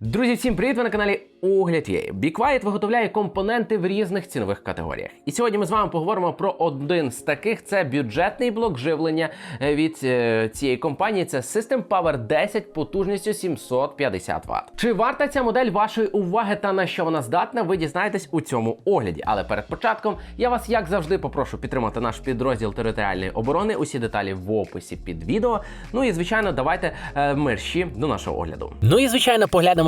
Друзі, всім привіт! Ви на каналі Огляд є. BeQuiet виготовляє компоненти в різних цінових категоріях. І сьогодні ми з вами поговоримо про один з таких: це бюджетний блок живлення е, від е, цієї компанії. Це System Power 10 потужністю 750 Вт. Чи варта ця модель вашої уваги та на що вона здатна? Ви дізнаєтесь у цьому огляді. Але перед початком я вас, як завжди, попрошу підтримати наш підрозділ територіальної оборони. Усі деталі в описі під відео. Ну і звичайно, давайте е, мерщі до нашого огляду. Ну і звичайно, поглянемо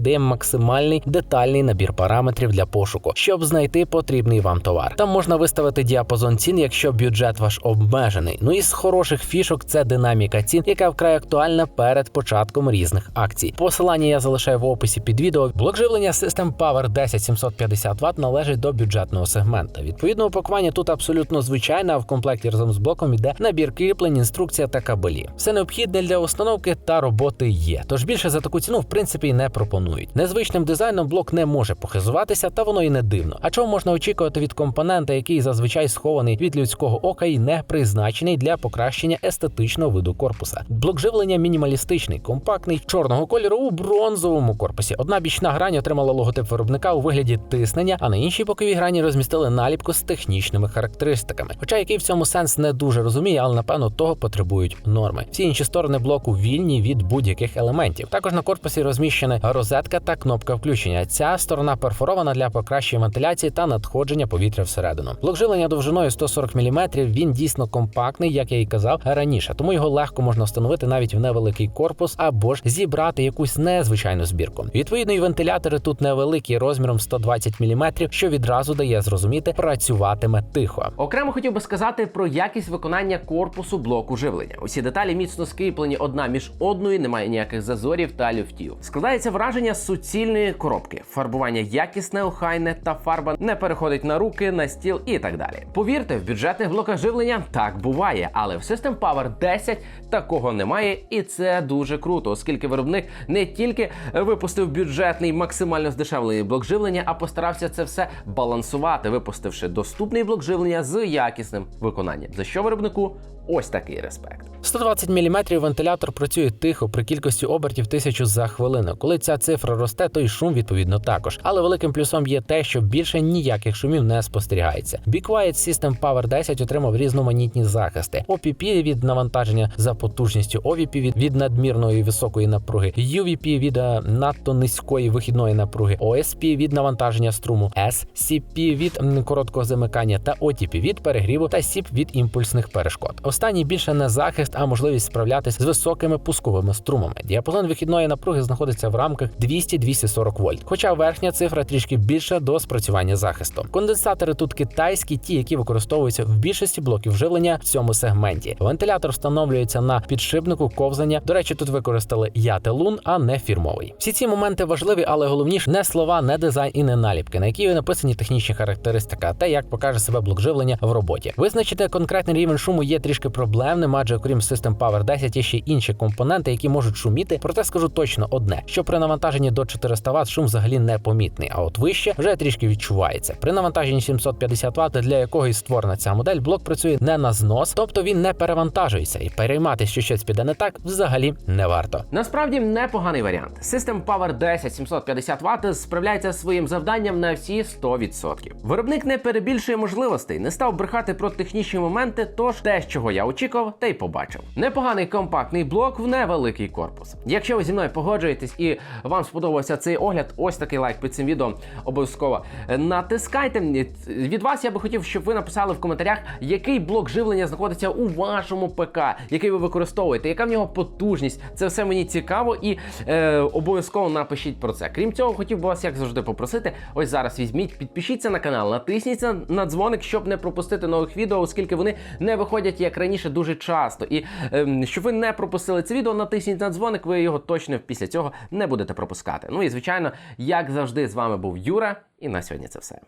дає максимальний детальний набір параметрів для пошуку, щоб знайти потрібний вам товар. Там можна виставити діапазон цін, якщо бюджет ваш обмежений. Ну і з хороших фішок це динаміка цін, яка вкрай актуальна перед початком різних акцій. Посилання я залишаю в описі під відео. Блок живлення System Power 10750 Вт належить до бюджетного сегмента. Відповідно, упакування тут абсолютно звичайне, а в комплекті разом з блоком іде набір кріплень, інструкція та кабелі. Все необхідне для установки та роботи є. Тож більше за таку ціну в принципі не пропонують. Незвичним дизайном блок не може похизуватися, та воно і не дивно. А чого можна очікувати від компонента, який зазвичай схований від людського ока і не призначений для покращення естетичного виду корпуса? Блок живлення мінімалістичний, компактний, чорного кольору у бронзовому корпусі. Одна бічна грань отримала логотип виробника у вигляді тиснення, а на іншій боковій грані розмістили наліпку з технічними характеристиками. Хоча який в цьому сенс не дуже розуміє, але напевно того потребують норми. Всі інші сторони блоку вільні від будь-яких елементів. Також на корпусі розміщена розетка та кнопка включення. Ця сторона перфорована для покращення вентиляції та надходження повітря всередину. Блок живлення довжиною 140 мм, Він дійсно компактний, як я і казав раніше, тому його легко можна встановити навіть в невеликий корпус або ж зібрати якусь незвичайну збірку. Відповідно, і вентилятори тут невеликі розміром 120 мм, що відразу дає зрозуміти, працюватиме тихо. Окремо хотів би сказати про якість виконання корпусу блоку живлення. Усі деталі міцно скріплені одна між одною, немає ніяких зазорів та люфтів. Складається враження суцільної коробки, фарбування якісне, охайне та фарба не переходить на руки, на стіл і так далі. Повірте, в бюджетних блоках живлення так буває, але в System Power 10 такого немає, і це дуже круто, оскільки виробник не тільки випустив бюджетний максимально здешевлений блок живлення, а постарався це все балансувати, випустивши доступний блок живлення з якісним виконанням. За що виробнику ось такий респект. 120 мм вентилятор працює тихо при кількості обертів тисячу за хвилину. Коли ця цифра росте, то й шум відповідно також. Але великим плюсом є те, що більше ніяких шумів не спостерігається. Be Quiet System Power 10 отримав різноманітні захисти: OPP від навантаження за потужністю, OVP від, від надмірної високої напруги, UVP від е, надто низької вихідної напруги, OSP від навантаження струму, SCP від короткого замикання та OTP від перегріву та SIP від імпульсних перешкод. Останній більше не захист, а можливість справлятися з високими пусковими струмами. Діапазон вихідної напруги знаходиться в рамках 200-240 вольт, хоча верхня цифра трішки більша до спрацювання захисту. Конденсатори тут китайські, ті, які використовуються в більшості блоків живлення в цьому сегменті. Вентилятор встановлюється на підшипнику ковзання. До речі, тут використали ятелун, а не фірмовий. Всі ці моменти важливі, але головніше не слова, не дизайн і не наліпки, на які написані технічні характеристики, а те, як покаже себе блок живлення в роботі. Визначити конкретний рівень шуму є трішки проблемним, адже окрім System Power 10 є ще інші компоненти, які можуть шуміти. Проте скажу точно одне: що при навантаженні до 400 Вт шум взагалі не помітний, а от вище вже трішки відчувається. При навантаженні 750 Вт, для якого і створена ця модель, блок працює не на знос, тобто він не перевантажується, і перейматися, що щось піде не так, взагалі не варто. Насправді непоганий варіант. System Power 10 750 Вт справляється своїм завданням на всі 100%. Виробник не перебільшує можливостей, не став брехати про технічні моменти, тож те, чого я очікував, те й побачив. Непоганий компактний блок в невеликий корпус. Якщо ви зі мною погоджуєтесь і вам сподобався цей огляд, ось такий лайк під цим відео обов'язково натискайте. Від вас я би хотів, щоб ви написали в коментарях, який блок живлення знаходиться у вашому ПК, який ви використовуєте, яка в нього потужність. Це все мені цікаво і е, обов'язково напишіть про це. Крім цього, хотів би вас, як завжди, попросити. Ось зараз візьміть, підпишіться на канал, натисніть на дзвоник, щоб не пропустити нових відео, оскільки вони не виходять як раніше дуже часто. І е, щоб ви не пропустили це відео, натисніть на дзвоник, ви його точно після цього не будете пропускати. Ну і звичайно, як завжди, з вами був Юра, і на сьогодні це все.